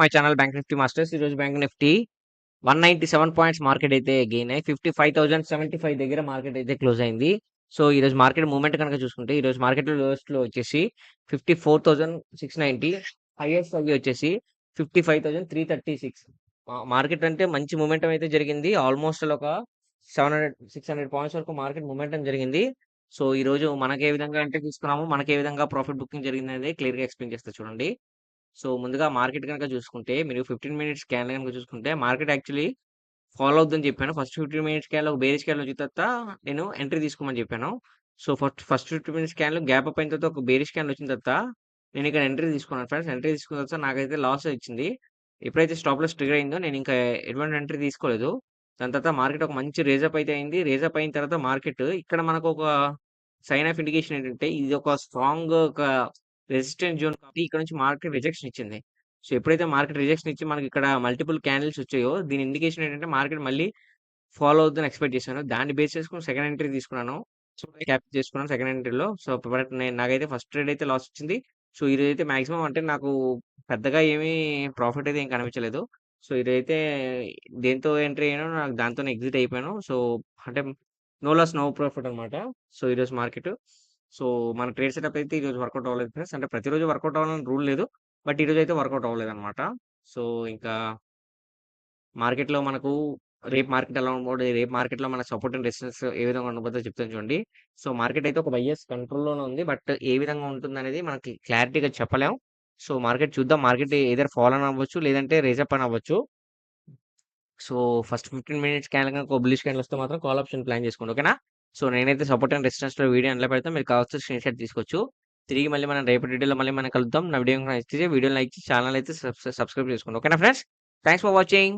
My channel bank Nifty masters ఈరోజు bank Nifty one ninety seven points market అయితే gain అయ్యి fifty five thousand seventy five దగ్గర market అయితే close అయింది. So ఈ రోజు మార్కెట్ మూవ్మెంట్ కనుక చూసుకుంటే ఈరోజు మార్కెట్ లోయెస్ట్లో వచ్చేసి fifty four thousand six ninety highest అవి వచ్చేసి fifty five thousand three thirty six market అంటే మంచి మూమెంటం అయితే జరిగింది. ఆల్మోస్ట్ ఒక seven hundred six hundred points వరకు మార్కెట్ మూమెంటం జరిగింది. సో ఈ రోజు మనకి ఏ విధంగా అంటే తీసుకున్నాము మనకి ఏ విధంగా ప్రాఫిట్ బుకింగ్ జరిగింది అనేది క్లియర్గా ఎక్స్ప్లెయిన్ చేస్తా చూడండి. సో ముందుగా మార్కెట్ కనుక చూసుకుంటే మీరు ఫిఫ్టీన్ మినిట్స్ స్కాన్ కనుక చూసుకుంటే మార్కెట్ యాక్చువల్లీ ఫాలో అవుతుందని చెప్పాను. ఫస్ట్ ఫిఫ్టీన్ మినిట్స్ స్కాన్ ఒక బేరీ స్కాన్ వచ్చిన తర్వాత నేను ఎంట్రీ తీసుకోమని చెప్పాను. So first first fifty minutes scan gap up అయిన తర్వాత ఒక బేరీ స్కాన్ వచ్చిన తర్వాత నేను ఇక్కడ ఎంట్రీ తీసుకున్నాను. ఫ్రెండ్స్ ఎంట్రీ తీసుకున్న తర్వాత నాకైతే లాస్ ఇచ్చింది ఎప్పుడైతే స్టాప్ లాస్ ట్రిగర్ అయిందో నేను ఇంకా ఎటువంటి ఎంట్రీ తీసుకోలేదు. దాని తర్వాత మార్కెట్ ఒక మంచి రేజప్ అయితే అయింది. రేజప్ అయిన తర్వాత మార్కెట్ ఇక్కడ మనకు ఒక సైన్ ఆఫ్ ఇండికేషన్ ఏంటంటే ఇది ఒక స్ట్రాంగ్ ఒక రెసిస్టెంట్ జోన్ కాబట్టి ఇక్కడ నుంచి మార్కెట్ రిజెక్షన్ ఇచ్చింది. సో ఎప్పుడైతే మార్కెట్ రిజెక్షన్ ఇచ్చి మనకి ఇక్కడ మల్టిపుల్ క్యాండిల్స్ వచ్చాయో దీని ఇండికేషన్ ఏంటంటే మార్కెట్ మళ్ళీ ఫాలో అవుతుందని ఎక్స్పెక్ట్ చేశాను. దాన్ని బేస్ చేసుకుని సెకండ్ ఎంట్రీ తీసుకున్నాను. సో క్యాప్ చేసుకున్నాను సెకండ్ ఎంట్రీలో సో బట్ నేను నాకైతే ఫస్ట్ ట్రేడ్ అయితే లాస్ వచ్చింది. సో ఇదైతే మాక్సిమం అంటే నాకు పెద్దగా ఏమీ ప్రాఫిట్ అయితే ఏం కనిపించలేదు. సో ఇదైతే దేంతో ఎంట్రీ అయినా నాకు దాంతో ఎగ్జిట్ అయిపోయాను. సో అంటే నో లాస్ నో ప్రాఫిట్ అనమాట. సో ఈరోజు మార్కెట్ సో మన ట్రేడ్ సెటప్ అయితే ఈరోజు వర్కౌట్ అవ్వలేదు ఫ్రెండ్స్. అంటే ప్రతిరోజు వర్కౌట్ అవ్వాలని రూల్ లేదు. బట్ ఈరోజు అయితే వర్కౌట్ అవ్వలేదు అనమాట సో ఇంకా మార్కెట్లో మనకు రేపు మార్కెట్ ఎలా ఉండబోతుంది రేపు మార్కెట్లో మన సపోర్ట్ అండ్ రెసిస్టెన్స్ ఏ విధంగా ఉండబోతుందో చెప్తాను చూడండి. సో మార్కెట్ అయితే ఒక బయ్యర్స్ కంట్రోల్లోనే ఉంది. బట్ ఏ విధంగా ఉంటుంది అనేది మనకి క్లారిటీగా చెప్పలేం. సో మార్కెట్ చూద్దాం. మార్కెట్ ఏదైనా ఫాలో అని అవ్వచ్చు లేదంటే రేజప్ అని అవ్వచ్చు. సో ఫస్ట్ ఫిఫ్టీన్ మినిట్స్ క్యాన్ కనుక బులిష్ క్యాన్ వస్తే మాత్రం కాల్ ఆప్షన్ ప్లాన్ చేసుకోండి. ఓకేనా? సో నేనైతే సపోర్ట్ అండ్ రెసిస్టెన్స్లో వీడియో ఎలా పెడతాం. మీరు కావచ్చు స్క్రీన్ షాట్ తీసుకోవచ్చు. తిరిగి మళ్ళీ మనం రేపటి వీడియోలో మళ్ళీ మనం కలుద్దాం. నా వీడియో నచ్చితే వీడియో లైక్ ఛానల్ అయితే సబ్స్క్రైబ్ చేసుకోండి. ఓకేనా ఫ్రెండ్స్? Thanks for watching.